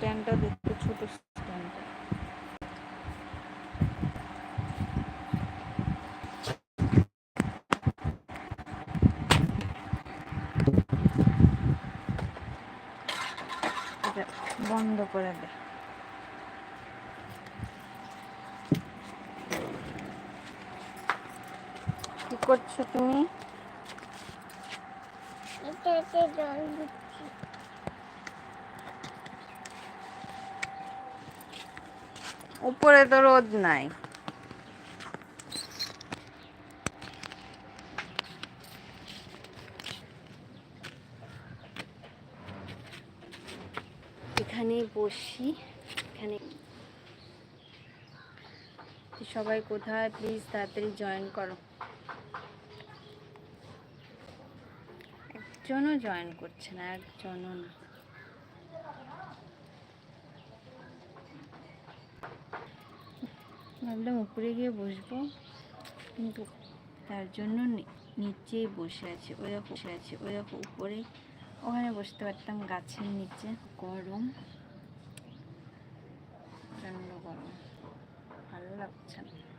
স্ট্যান্ডটা দেখতে ছোট স্ট্যান্ডটা। এটা বন্ধ করে দে। কি করছ তুমি? এটাতে জল দিচ্ছি। উপরে তো রোদ নাই। এখানে বসি, এখানে সবাই কোথায়? প্লিজ তাড়াতাড়ি জয়েন করো। একজনও জয়েন করছে না, একজনও না। ভাবলাম উপরে গিয়ে বসবো, কিন্তু তার জন্য নিচেই বসে আছে। ওই দেখো, বসে আছে। ওই দেখো, উপরে। ওখানে বসতে পারতাম গাছের নিচে। গরম। প্রচণ্ড গরম। ভালো লাগছে না।